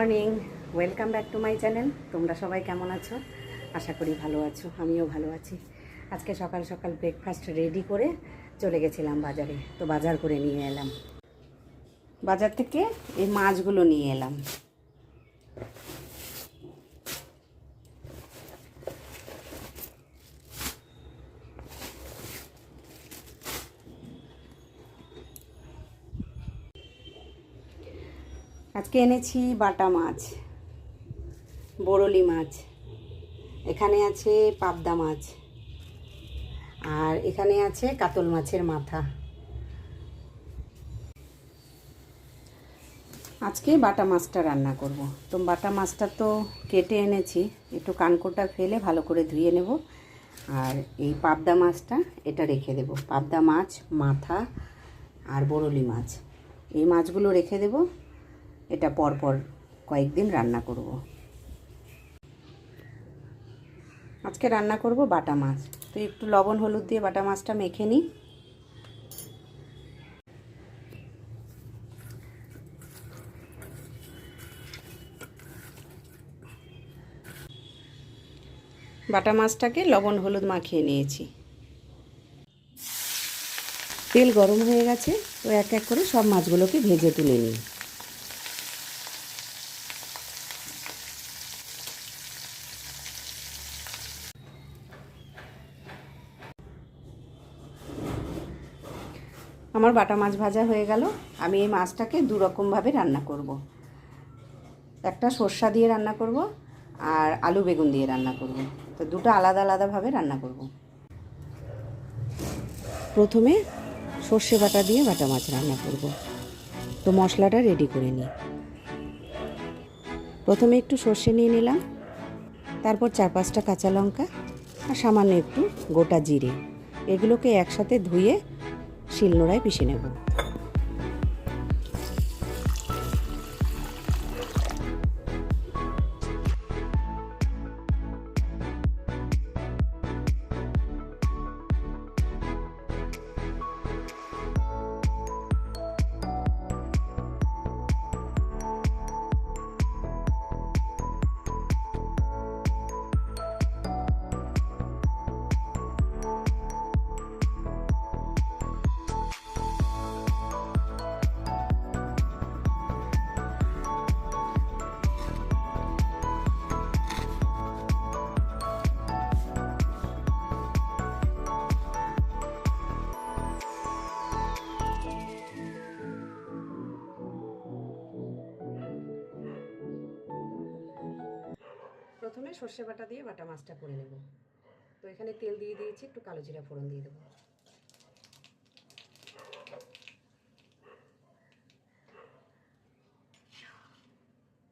Morning, welcome back to my channel. তোমরা সবাই কেমন আছো? আশা করি ভালো আছো, আমিও ভালো আছি। আজকে সকাল সকাল ব্রেকফাস্ট রেডি করে চলে গেছিলাম বাজারে, তো বাজার করে নিয়ে এলাম। বাজার থেকে এই মাছগুলো নিয়ে এলাম। আজকে এনেছি বাটা মাছ বরলি মাছ, এখানে আছে পাবদা মাছ, আর এখানে আছে কাতল মাছের মাথা। আজকে বাটা মাছটা রান্না করব। তো বাটা মাছটা তো কেটে এনেছি, একটু কানকোটা ফেলে ভালো করে ধুয়ে নেব, আর এই পাবদা মাছটা এটা রেখে দেব। পাবদা মাছ, মাথা আর বরলি মাছ, এই মাছগুলো রেখে দেব। এটা পরপর কয়েকদিন রান্না করব। আজকে রান্না করব বাটা মাছ। তো একটু লবণ, হলুদ দিয়ে বাটা মাছটা মেখে নিই বাটা মাছটাকে লবণ, হলুদ মাখিয়ে নিয়েছি। তেল গরম হয়ে গেছে, তো এক এক করে সব মাছগুলোকে ভেজে তুলে নিই। আমার বাটা মাছ ভাজা হয়ে গেল আমি এই মাছটাকে দুরকমভাবে রান্না করব। একটা সর্ষা দিয়ে রান্না করব আর আলু বেগুন দিয়ে রান্না করব। তো দুটো আলাদা আলাদাভাবে রান্না করব। প্রথমে সর্ষে বাটা দিয়ে বাটা মাছ রান্না করব। তো মশলাটা রেডি করে নিই প্রথমে একটু সর্ষে নিয়ে নিলাম তারপর চার পাঁচটা কাঁচা লঙ্কা আর সামান্য একটু গোটা জিরে এগুলোকে একসাথে ধুয়ে শিলনোড়ায় পিষে নেব। প্রথমে সর্ষে বাটা দিয়ে বাটা মাছটা করে নেব। তো এখানে তেল দিয়ে দিয়েছি, একটু কালো জিরা ফোড়ন দিয়ে দেবো।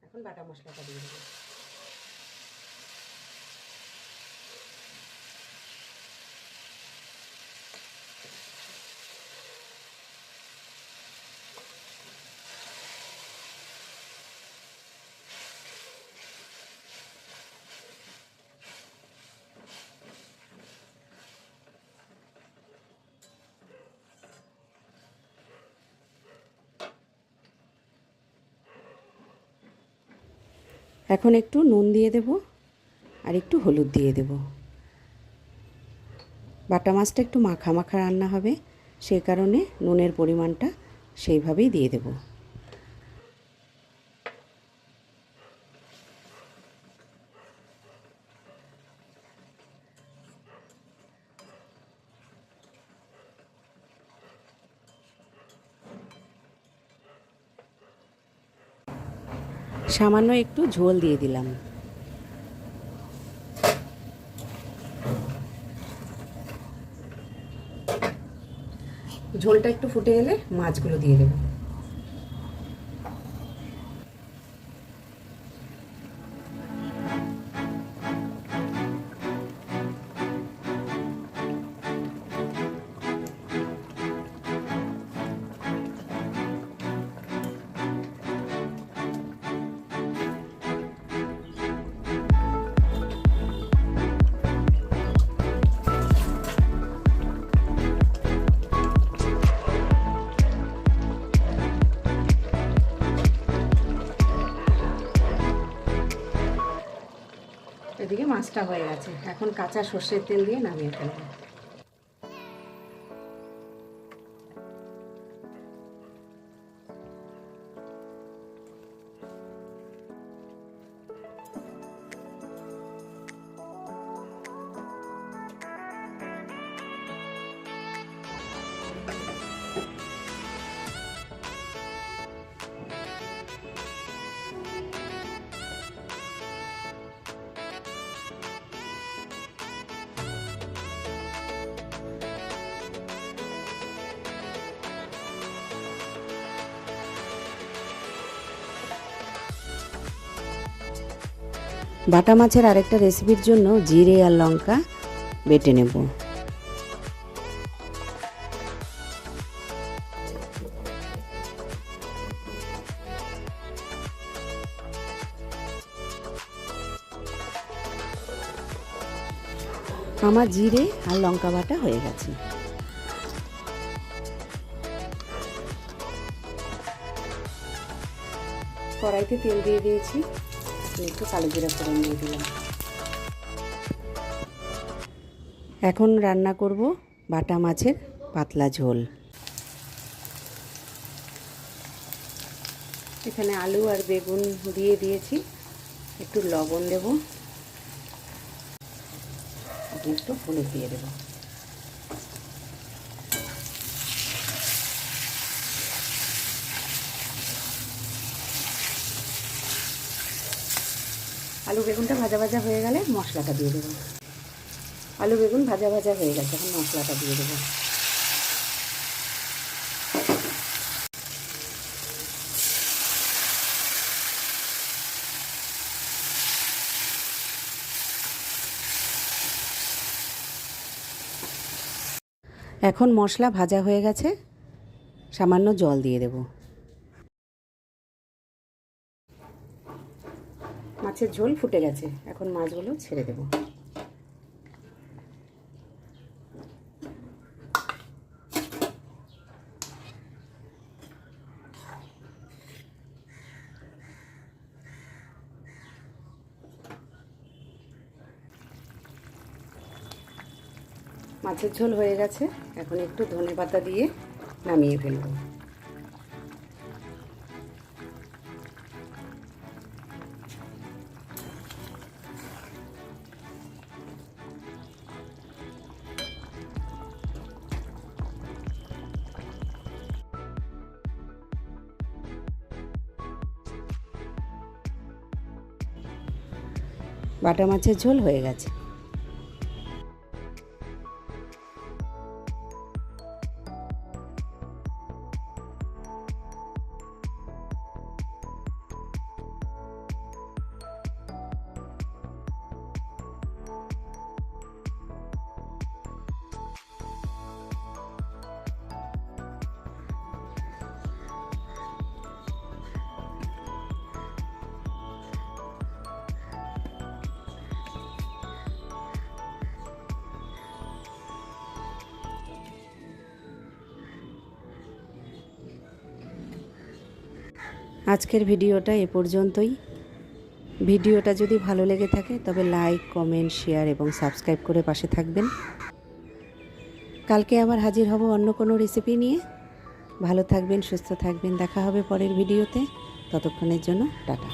এখন বাটা মশলাটা দিয়ে দেবো। এখন একটু নুন দিয়ে দেব আর একটু হলুদ দিয়ে দেব। বাটা মাছটা একটু মাখা মাখা রান্না হবে, সেই কারণে নুনের পরিমাণটা সেইভাবেই দিয়ে দেব। সামান্য একটু ঝোল দিয়ে দিলাম। ঝোলটা একটু ফুটে এলে মাছগুলো দিয়ে দেবো। মাছটা হয়ে গেছে। এখন কাঁচা সর্ষের তেল দিয়ে নামিয়ে ফেলব। বাটা মাছের আরেকটা রেসিপির জন্য জিরে আর লঙ্কা বেটে নেব। আমার জিরে আর লঙ্কা বাটা হয়ে গেছে। কড়াইতে তেল দিয়ে দিয়েছি। একটু কালো জিরা ফোড়ন দিয়ে দিলাম। এখন রান্না করব বাটা মাছের পাতলা ঝোল। এখানে আলু আর বেগুন দিয়ে দিয়েছি। একটু লবণ দেব। একটু হলুদ দিয়ে দেবো। আলু বেগুনটা ভাজা ভাজা হয়ে গেলে মশলাটা দিয়ে দেবো। আলু বেগুন ভাজা ভাজা হয়ে গেছে, এখন মশলাটা দিয়ে দেবো। এখন মশলা ভাজা হয়ে গেছে, সামান্য জল দিয়ে দেবো। মাছের ঝোল ফুটে গেছে। এখন মাছগুলো ছেড়ে দেব। মাছের ঝোল হয়ে গেছে। এখন একটু ধনে পাতা দিয়ে নামিয়ে ফেলব। বাটা মাছের ঝোল হয়ে গেছে। আজকের ভিডিওটা এ পর্যন্তই। ভিডিওটা যদি ভালো লেগে থাকে, তবে লাইক, কমেন্ট, শেয়ার এবং সাবস্ক্রাইব করে পাশে থাকবেন। কালকে আবার হাজির হব অন্য কোনো রেসিপি নিয়ে। ভালো থাকবেন, সুস্থ থাকবেন। দেখা হবে পরের ভিডিওতে। ততক্ষণের জন্য টাটা।